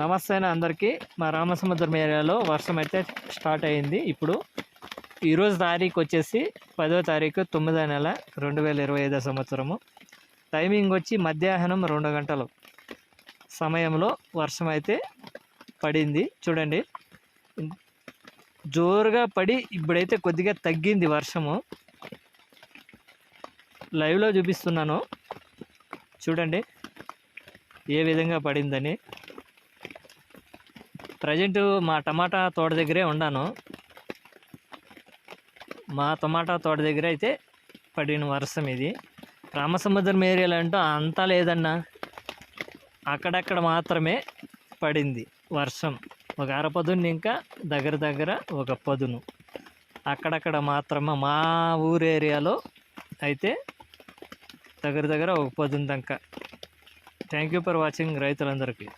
నమస్తే అందరికీ. మా రామసముద్రం ఏరియాలో వర్షం అయితే స్టార్ట్ అయింది. ఇప్పుడు ఈరోజు తారీఖు వచ్చేసి పదో తారీఖు తొమ్మిదో నెల రెండు వేల ఇరవై ఐదో సంవత్సరము. టైమింగ్ వచ్చి మధ్యాహ్నం రెండు గంటలు సమయంలో వర్షం అయితే పడింది. చూడండి. జోరుగా పడి ఇప్పుడైతే కొద్దిగా తగ్గింది వర్షము. లైవ్లో చూపిస్తున్నాను. చూడండి. ఏ విధంగా పడిందని. ప్రజెంట్ మా టమాటా తోట దగ్గరే ఉన్నాను మా టమాటా తోట దగ్గర అయితే పడిన వర్షం ఇది. రామసముద్రం ఏరియాలో అంటూ అంతా లేదన్నా. అక్కడక్కడ మాత్రమే పడింది వర్షం. ఒక అరపదును ఇంకా దగ్గర దగ్గర ఒక పదును అక్కడక్కడ మాత్రమే మా ఊరు ఏరియాలో అయితే దగ్గర దగ్గర ఒక పదును దాకా. థ్యాంక్ యూ ఫర్ వాచింగ్ రైతులందరికీ.